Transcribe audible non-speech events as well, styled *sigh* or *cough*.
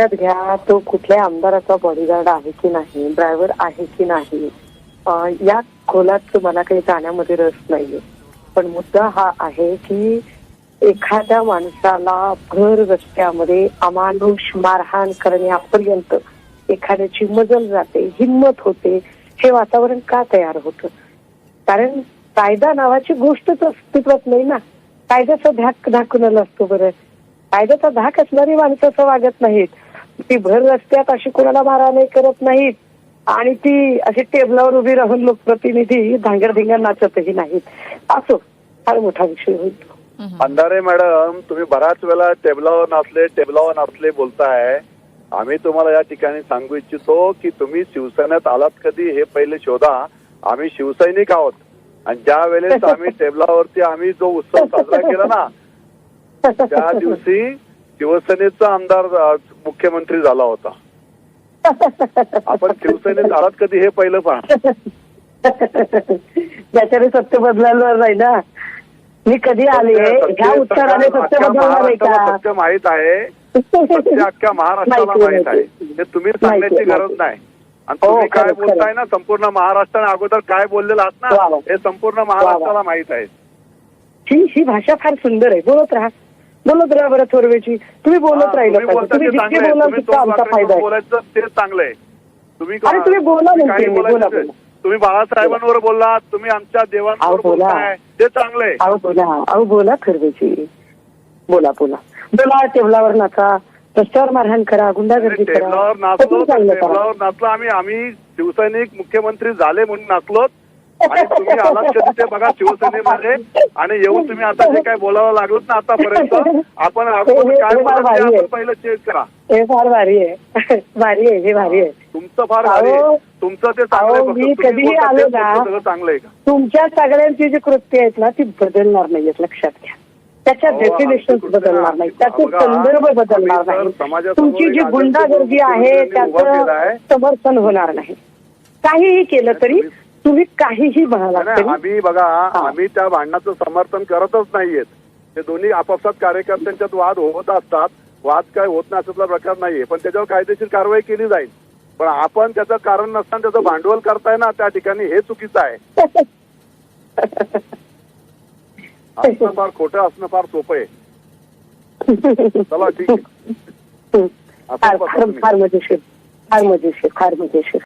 लक्षात घ्या तो कुठल्या आमदाराचा बॉडीगार्ड आहे की नाही ड्रायव्हर आहे की नाही या खोलात मला काही जाण्यामध्ये रस नाहीये. पण मुद्दा हा आहे की एखाद्या माणसाला भर रस्त्यामध्ये अमानुष मारहाण करण्यापर्यंत एखाद्याची मजल जाते हिंमत होते हे वातावरण का तयार होतं? कारण कायदा नावाची गोष्टच अस्तित्वात नाही ना. कायद्याचा धाक दाखवलेला असतो बरं. कायद्याचा धाक असणारी माणसं असं वागत नाहीत. ती भर रस्त्यात अशी कोणाला मारहाणी करत नाहीत. आणि ती अशी टेबलावर उभी राहून लोकप्रतिनिधी धांगरधिंगा नाचतही नाहीत. असो फार मोठा विषय होईल तो. अंधारे मॅडम तुम्ही बऱ्याच वेळा टेबलावर नाचले टेबलावर नाचले बोलताय. आम्ही तुम्हाला या ठिकाणी सांगू इच्छितो की तुम्ही शिवसेनेत आलात कधी हे पहिले शोधा. आम्ही शिवसैनिक आहोत. आणि ज्या वेळेस आम्ही *laughs* टेबलावरती आम्ही जो उत्सव साजरा केला ना त्या दिवशी शिवसेनेचा आमदार मुख्यमंत्री झाला होता. आपण शिवसेनेत आलात कधी हे पहिलं पहा. ज्याच्याने सत्य बदलणार नाही ना. मी कधी आले? ह्या उत्तराने सत्य बदलणार आहे महाराष्ट्राला का? सत्य माहीत आहे. सत्य अख्ख्या महाराष्ट्राला माहिती आहे हे तुम्ही सांगण्याची गरज नाही. आणि हो, तुम्ही काय बोलताय ना संपूर्ण महाराष्ट्राने अगोदर काय बोललेलं आहात वा, ना. हे संपूर्ण महाराष्ट्राला माहीत आहे. ही ही भाषा फार सुंदर आहे. बोलत राहा. बोलत राहा बरं थोरवेची. तुम्ही बोलत राहिलं तुम्ही जितके. बोलाल तितका आमचा फायदा आहे. बोलायचं ते चांगलं आहे. तुम्ही अरे तुम्ही बोला तुम्ही बोला, बाळासाहेबांवर बोललात तुम्ही आमच्या देवांवर बोला. ते चांगलं आहे. अहो बोला. अहो बोला खरवेची बोला बोला. बोला टेबलावर नाचा. रस्त्यावर मारहाण करा गुंडागर्दी करा. टेबलावर नाचलो टेबलावर नाचलो. आम्ही आम्ही शिवसैनिक मुख्यमंत्री झाले म्हणून नाचलो. आणि तुम्ही आलात कधी ते बघा शिवसेनेमध्ये आणि येऊन तुम्ही आता जे काय बोलायला लागलोत ना आतापर्यंत आपण काय. आपण पहिलं चेक करा हे फार भारी आहे *laughs* भारी आहे हे भारी आहे तुमचं फार भारी आहे. तुमचं ते चांगलं मी कधीही आलो ना. चांगलं आहे का तुमच्या सगळ्यांची जी कृत्य आहेत ना ती बदलणार नाहीयेत लक्षात घ्या त्याच्या डेफिनेशन बदलणार नाही त्याचे संदर्भ बदलणार नाही तुमची जी गुंडागर्दी आहे. त्याचं समर्थन होणार नाही काहीही केलं तरी तुम्ही काहीही तरी आम्ही बघा आम्ही त्या भांडणाचं समर्थन करतच नाहीयेत. ते दोन्ही आपापसात कार्यकर्त्यांच्यात वाद होत असतात. वाद काय होत नाही असातला प्रकार नाहीये. पण त्याच्यावर कायदेशीर कारवाई केली जाईल. पण आपण त्याचं कारण नसताना त्याचं भांडवल करताय ना त्या ठिकाणी हे चुकीचं आहे. असणं फार खोटं असणं फार सोपं आहे. चला ठीक आहे. फार मजेशीर. फार मजेशीर फार मजेशीर.